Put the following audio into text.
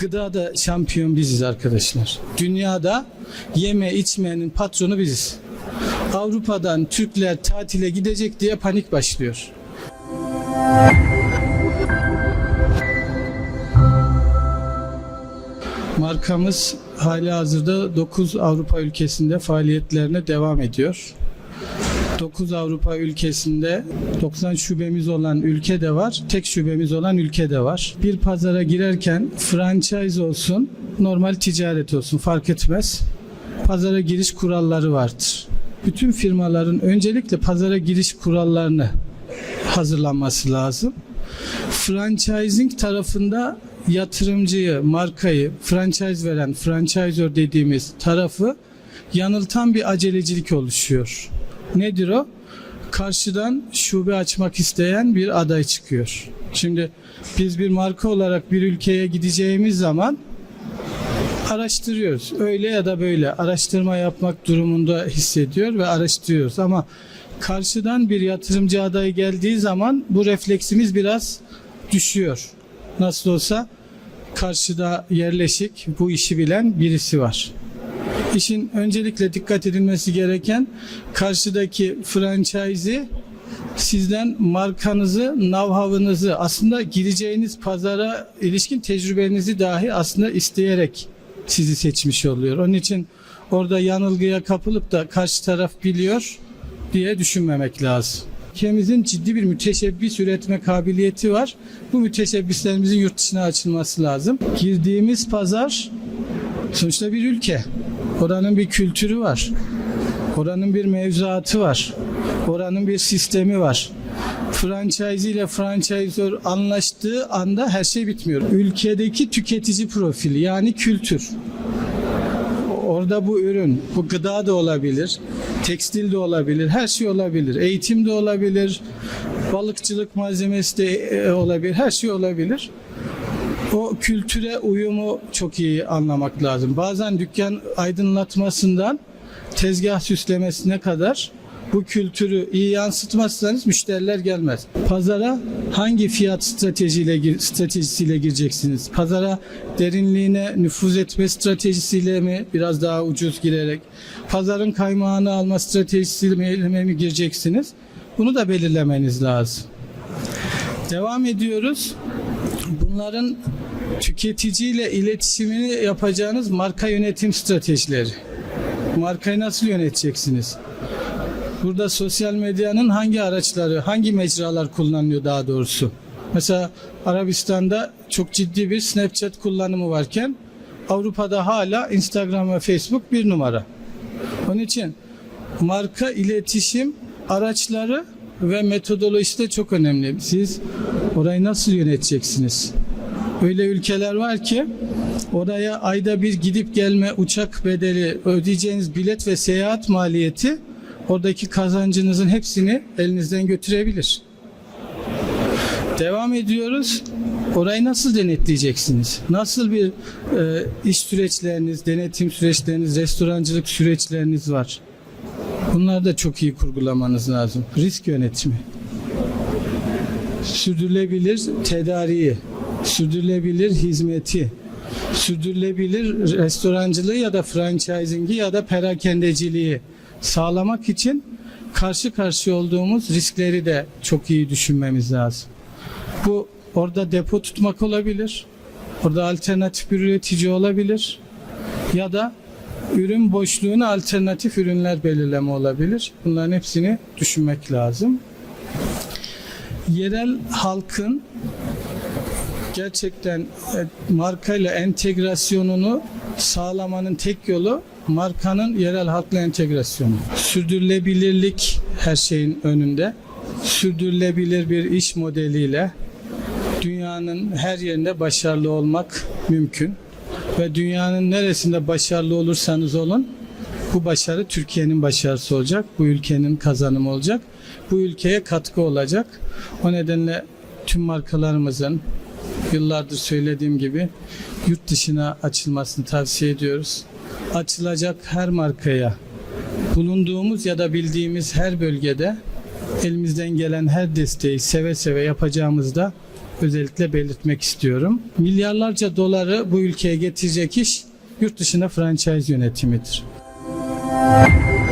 Gıdada şampiyon biziz arkadaşlar. Dünyada yeme içmenin patronu biziz. Avrupa'dan Türkler tatile gidecek diye panik başlıyor. Markamız hali hazırda 9 Avrupa ülkesinde faaliyetlerine devam ediyor. 9 Avrupa ülkesinde 90 şubemiz olan ülke de var, tek şubemiz olan ülke de var. Bir pazara girerken franchise olsun, normal ticaret olsun fark etmez. Pazara giriş kuralları vardır. Bütün firmaların öncelikle pazara giriş kurallarını hazırlanması lazım. Franchising tarafında yatırımcıyı, markayı, franchise veren, franchisor dediğimiz tarafı yanıltan bir acelecilik oluşuyor. Nedir o? Karşıdan şube açmak isteyen bir aday çıkıyor. Şimdi biz bir marka olarak bir ülkeye gideceğimiz zaman araştırıyoruz. Öyle ya da böyle araştırma yapmak durumunda hissediyor ve araştırıyoruz ama karşıdan bir yatırımcı adayı geldiği zaman bu refleksimiz biraz düşüyor. Nasıl olsa karşıda yerleşik bu işi bilen birisi var. İşin öncelikle dikkat edilmesi gereken karşıdaki franchise'i sizden markanızı, know-how'ınızı aslında gireceğiniz pazara ilişkin tecrübenizi dahi aslında isteyerek sizi seçmiş oluyor. Onun için orada yanılgıya kapılıp da karşı taraf biliyor diye düşünmemek lazım. Ülkemizin ciddi bir müteşebbis üretme kabiliyeti var. Bu müteşebbislerimizin yurt dışına açılması lazım. Girdiğimiz pazar sonuçta bir ülke. Oranın bir kültürü var. Oranın bir mevzuatı var. Oranın bir sistemi var. Franchise ile franchisor anlaştığı anda her şey bitmiyor. Ülkedeki tüketici profili yani kültür. Orada bu ürün, bu gıda da olabilir, tekstil de olabilir, her şey olabilir. Eğitim de olabilir, balıkçılık malzemesi de e, olabilir, her şey olabilir. O kültüre uyumu çok iyi anlamak lazım. Bazen dükkan aydınlatmasından tezgah süslemesine kadar bu kültürü iyi yansıtmazsanız müşteriler gelmez. Pazara hangi fiyat stratejiyle stratejisiyle gireceksiniz? Pazara derinliğine nüfuz etme stratejisiyle mi biraz daha ucuz girerek? Pazarın kaymağını alma stratejisiyle mi, mi gireceksiniz? Bunu da belirlemeniz lazım. Devam ediyoruz. Bunların tüketiciyle iletişimini yapacağınız marka yönetim stratejileri. Markayı nasıl yöneteceksiniz? Burada sosyal medyanın hangi araçları, hangi mecralar kullanılıyor daha doğrusu? Mesela Arabistan'da çok ciddi bir Snapchat kullanımı varken Avrupa'da hala Instagram ve Facebook bir numara. Onun için marka iletişim araçları ve metodolojisi de çok önemli. Siz orayı nasıl yöneteceksiniz? Öyle ülkeler var ki oraya ayda bir gidip gelme uçak bedeli ödeyeceğiniz bilet ve seyahat maliyeti oradaki kazancınızın hepsini elinizden götürebilir. Devam ediyoruz. Orayı nasıl denetleyeceksiniz? Nasıl bir e, iş süreçleriniz, denetim süreçleriniz, restorancılık süreçleriniz var? Bunları da çok iyi kurgulamanız lazım. Risk yönetimi. Sürdürülebilir tedariği, sürdürülebilir hizmeti, sürdürülebilir restorancılığı ya da franchising'i ya da perakendeciliği sağlamak için karşı karşıya olduğumuz riskleri de çok iyi düşünmemiz lazım. Bu orada depo tutmak olabilir. Orada alternatif bir üretici olabilir. Ya da ürün boşluğuna alternatif ürünler belirleme olabilir. Bunların hepsini düşünmek lazım. Yerel halkın gerçekten e, markayla entegrasyonunu sağlamanın tek yolu markanın yerel halkla entegrasyonu. Sürdürülebilirlik her şeyin önünde. Sürdürülebilir bir iş modeliyle dünyanın her yerinde başarılı olmak mümkün. Ve dünyanın neresinde başarılı olursanız olun bu başarı Türkiye'nin başarısı olacak. Bu ülkenin kazanımı olacak. Bu ülkeye katkı olacak. O nedenle tüm markalarımızın yıllardır söylediğim gibi yurt dışına açılmasını tavsiye ediyoruz. Açılacak her markaya bulunduğumuz ya da bildiğimiz her bölgede elimizden gelen her desteği seve seve yapacağımızda özellikle belirtmek istiyorum. Milyarlarca doları bu ülkeye getirecek iş yurt dışına franchise yönetimidir. Música